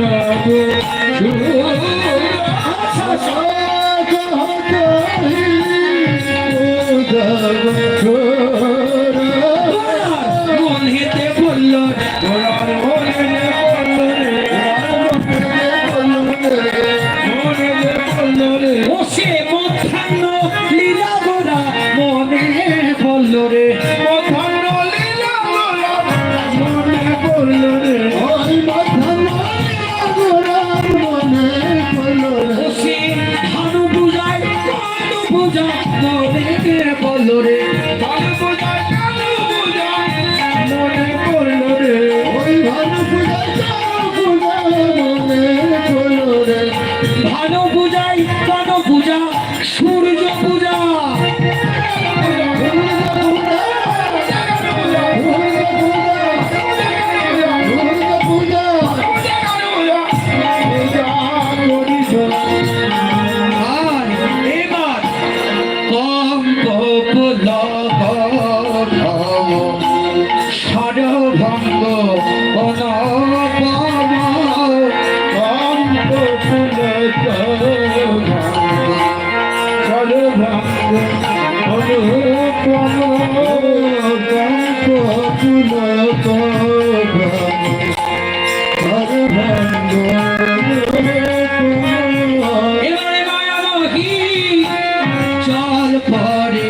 Yeah. বলল পরে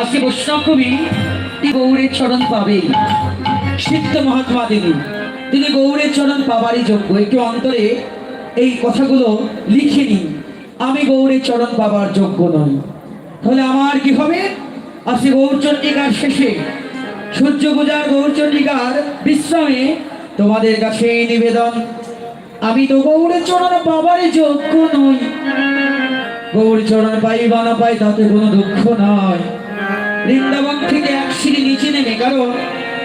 আজকে বৈষ্ণব কবি গৌরের চরণ পাবে সিদ্ধ মহাত্মা তিনি। তিনি গৌরের চরণ পাবারই যোগ্য। একটু অন্তরে এই কথাগুলো লিখে নিন আমি গৌরী চরণ পাবার যোগ্য নই। তাহলে আমার কি হবে? আজকে গৌরচন্ডিকার শেষে, সূর্য পূজার গৌরচন্ডিকার বিশ্রামে তোমাদের কাছে এই নিবেদন। আমি তো গৌরের চরণ পাবারই যোগ্য নই। গৌর চরণ পাই বা না পাই তাতে কোনো দুঃখ নয় বৃন্দাবন থেকে এক সিঁড়ি নিচে নেমে কারণ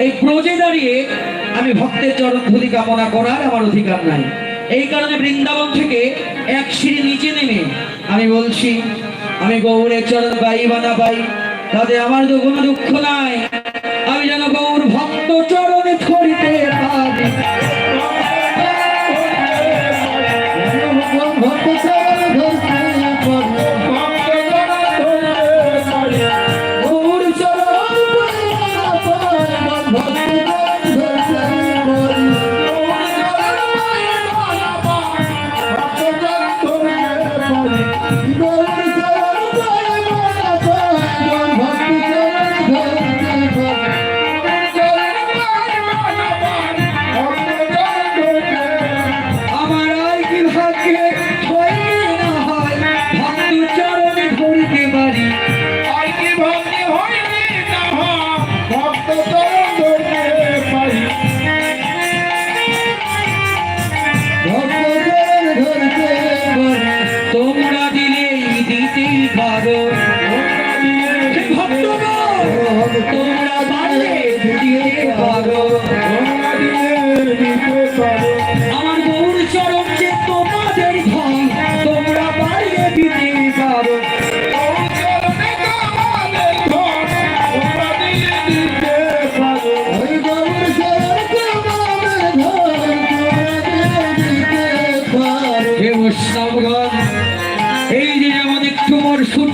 এই ব্রজে দাঁড়িয়ে আমি ভক্তের চরণ ধুলি কামনা করার আমার অধিকার নাই। এই কারণে বৃন্দাবন থেকে এক সিঁড়ি নিচে নেমে আমি বলছি, আমি গৌরের চরণ পাই বা না পাই, তাতে আমার তো কোনো দুঃখ নাই। আমি যেন গৌর ভক্ত চরণে ধরিতে পারি।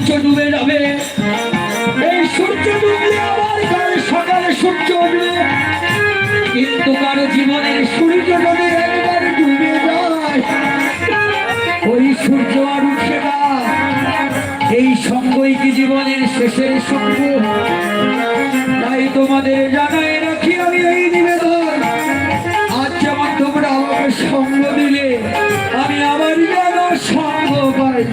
সূর্য ডুবে যাবে। এই সূর্য ডুবলে আবার কাল সকালে সূর্য উঠবে। কিন্তু কারও জীবনের সূর্য যদি একবার ডুবে যায়, ওই সূর্য আর উঠে না। এই সঙ্গই কি জীবনের শেষের সঙ্গ? তাই তোমাদের জানাই রাখি আমি এই নিবেদন। আজ যেমন তোমরা আমাকে সঙ্গ দিলে, আমি আমার যেন সঙ্গ পাই।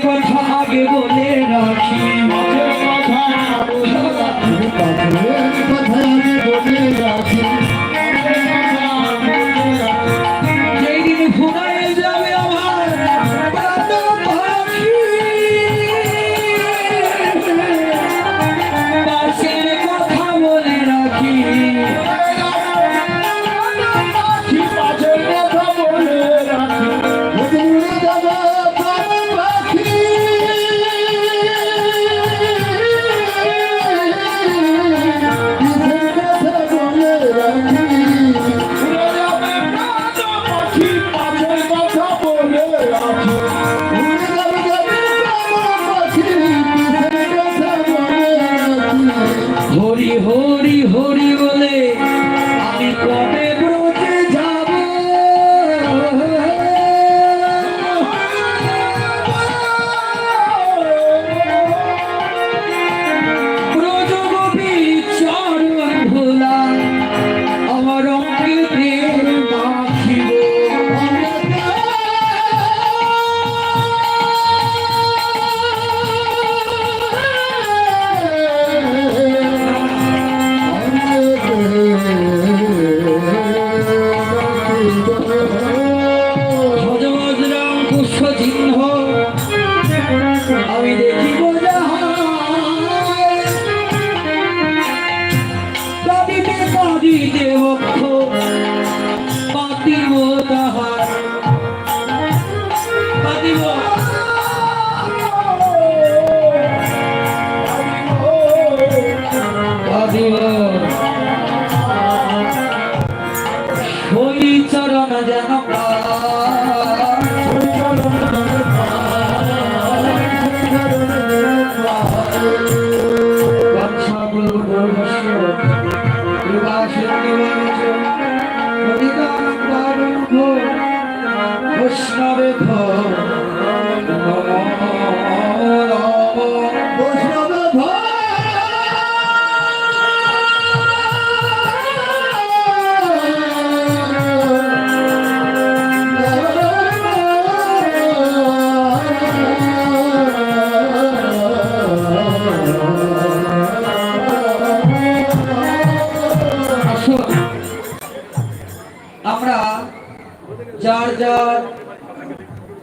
কথা আগে বলে কাঁদিতে কাঁদিতে পাতিব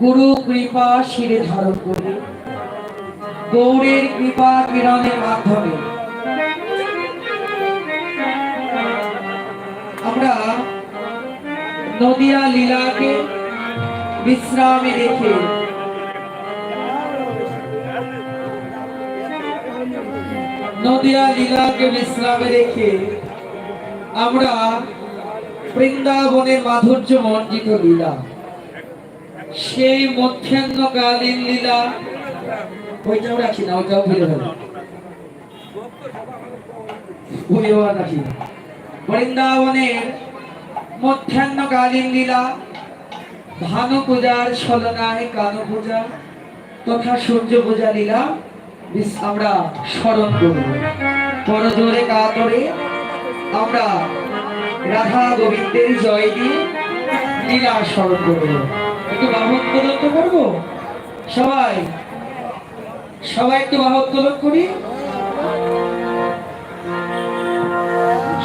গুরু কৃপা শিরে ধারণ করে। গৌরের কৃপা কিরণের মাধ্যমে। আমরা নদিয়া লীলাকে বিশ্রামে রেখে নদিয়া লীলাকে বিশ্রামে রেখে আমরা বৃন্দাবনের মাধুর্য মঞ্জিত লীলা। সেই মধ্যাহ্নকালীন লীলা রাখি না ভুলে বৃন্দাবনের মধ্যাহ্নকালীন লীলা ভানু পূজার ছলনায় কানু পূজা তথা সূর্য পূজা লীলা আমরা স্মরণ করব। করজোরে কাতরে আমরা রাধা গোবিন্দের জয় দিয়ে লীলা স্মরণ করব একটু বাহত্তোলন তো করব? সবাই। সবাই একটু বাহক বাহত্তোলন করি।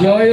জয়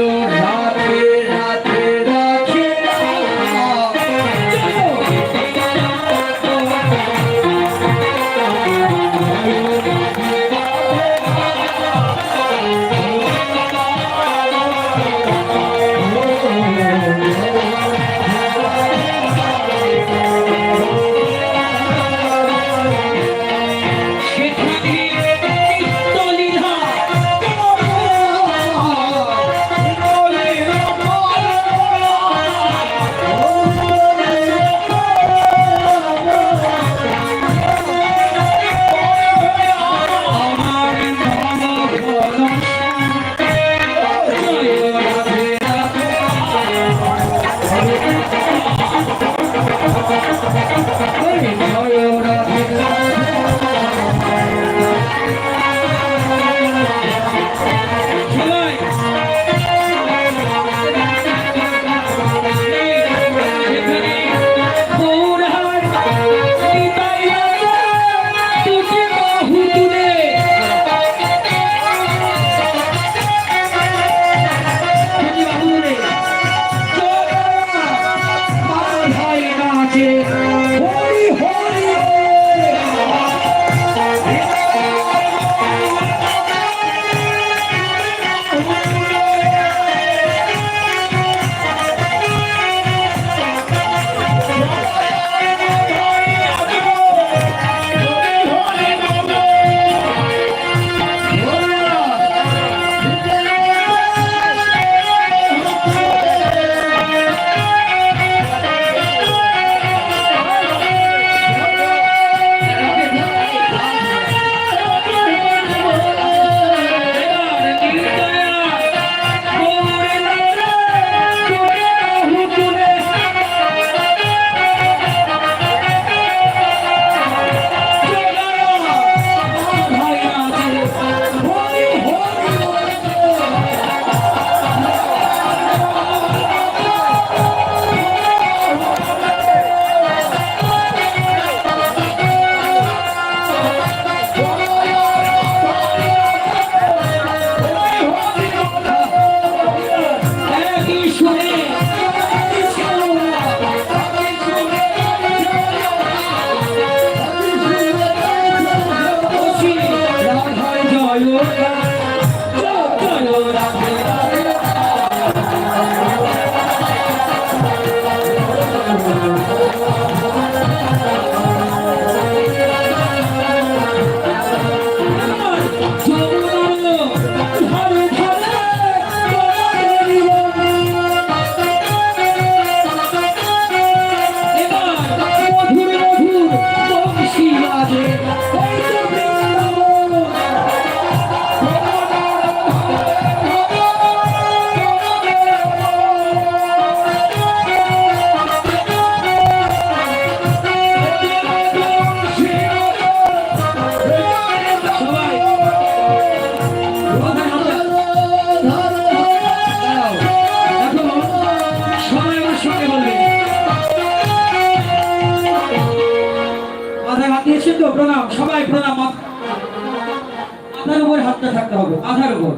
থাকতে হবে মাথার উপর।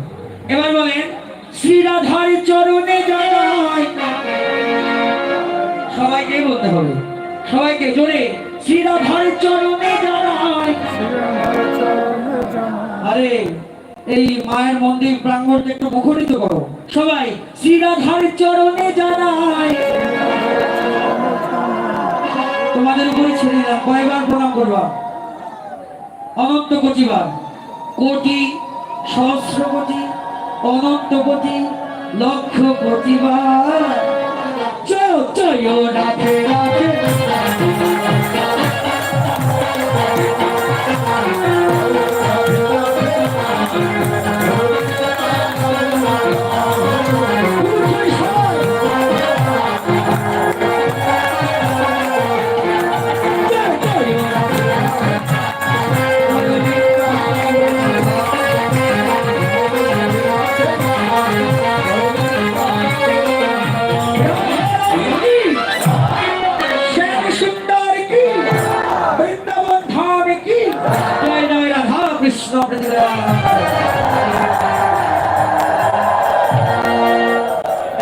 এবার বলেন শ্রী রাধার চরণে সবাইকে বলতে হবে, সবাইকে জোরে, শ্রীরাধার চরণে আরে, এই মায়ের মন্দির প্রাঙ্গণকে একটু মুখরিত করো। সবাই, শ্রীরাধার চরণে জানাই তোমাদের উপরে ছেড়ে দিলাম, কয়বার প্রণাম করবা? অনন্ত কোটিবার। কোটি সহস্র কোটি অনন্ত কোটি লক্ষ প্রতিবার জয়।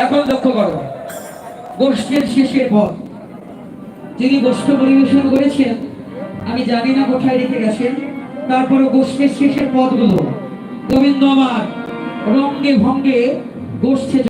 এখন লক্ষ্য করো, গোষ্ঠীর শেষের পথ যিনি গোষ্ঠ পরিবেশন করেছেন, আমি জানি না কোথায় রেখে গেছেন তারপরে গোষ্ঠীর শেষের পদগুলো গোবিন্দ আমার রঙ্গে ভঙ্গে গোষ্ঠে